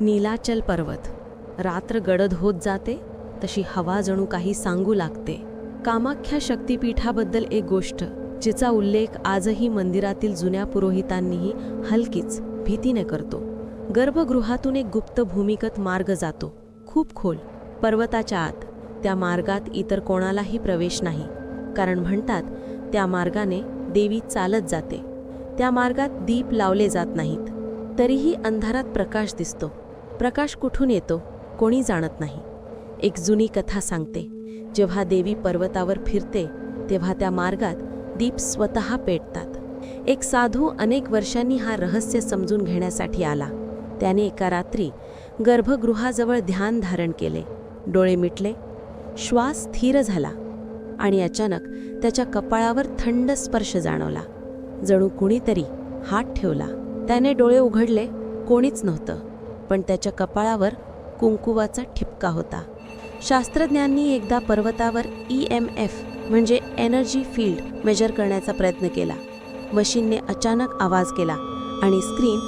नीलाचल पर्वत. रात्र गडद होत जाते तशी हवा जणू काही सांगू लागते. कामाख्या शक्तिपीठाबद्दल एक गोष्ट जिचा उल्लेख आजही मंदिरातील जुन्या पुरोहितांनीही हलकीच भीतीने करतो. गर्भगृहातून एक गुप्त भूमिगत मार्ग जातो खूप खोल. पर्वताच्या आत त्या मार्गात इतर कोणालाही प्रवेश नाही. कारण म्हणतात त्या मार्गाने देवी चालत जाते. त्या मार्गात दीप लावले जात नाहीत. तरीही अंधारात प्रकाश दिसतो. प्रकाश कुठून येतो कोणी जाणत नाही. एक जुनी कथा सांगते. जेव्हा देवी पर्वतावर फिरते तेव्हा त्या मार्गात दीप स्वतः पेटतात. एक साधू अनेक वर्षांनी हा रहस्य समजून घेण्यासाठी आला. त्याने एका रात्री गर्भगृहाजवळ ध्यान धारण केले. डोळे मिटले. श्वास स्थिर झाला आणि अचानक त्याच्या कपाळावर थंड स्पर्श जाणवला. जणू कुणीतरी हात ठेवला. त्याने डोळे उघडले. कोणीच नव्हतं. पण त्याच्या कपाळावर कुंकुवाचा ठिपका होता. शास्त्रज्ञांनी एकदा पर्वतावर ई एम एफ म्हणजे एनर्जी फील्ड मेजर करण्याचा प्रयत्न केला. मशीनने अचानक आवाज केला आणि स्क्रीन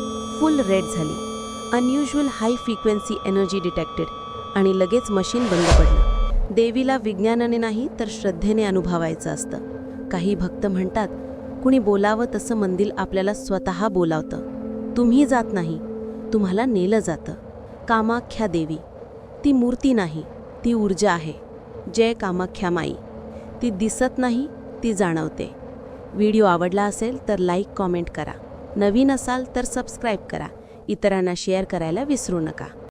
फुल रेड झाली. Unusual high frequency energy detected आणि लगेच मशीन बंद पडलं. देवीला विज्ञानाने नाही तर श्रद्धेने अनुभवायचं असतं. काही भक्त म्हणतात कुणी बोलावं तसं मंदिर आपल्याला स्वतः बोलावतं. तुम्ही जात नाही. तुम्हाला नेलं जातं. कामाख्या देवी. ती मूर्ती नाही ती ऊर्जा आहे. जय कामाख्या माई. ती दिसत नाही ती जाणवते. व्हिडिओ आवडला असेल तर लाईक कॉमेंट करा. नवीन असाल तर सबस्क्राईब करा. इतरांना शेअर करायला विसरू नका.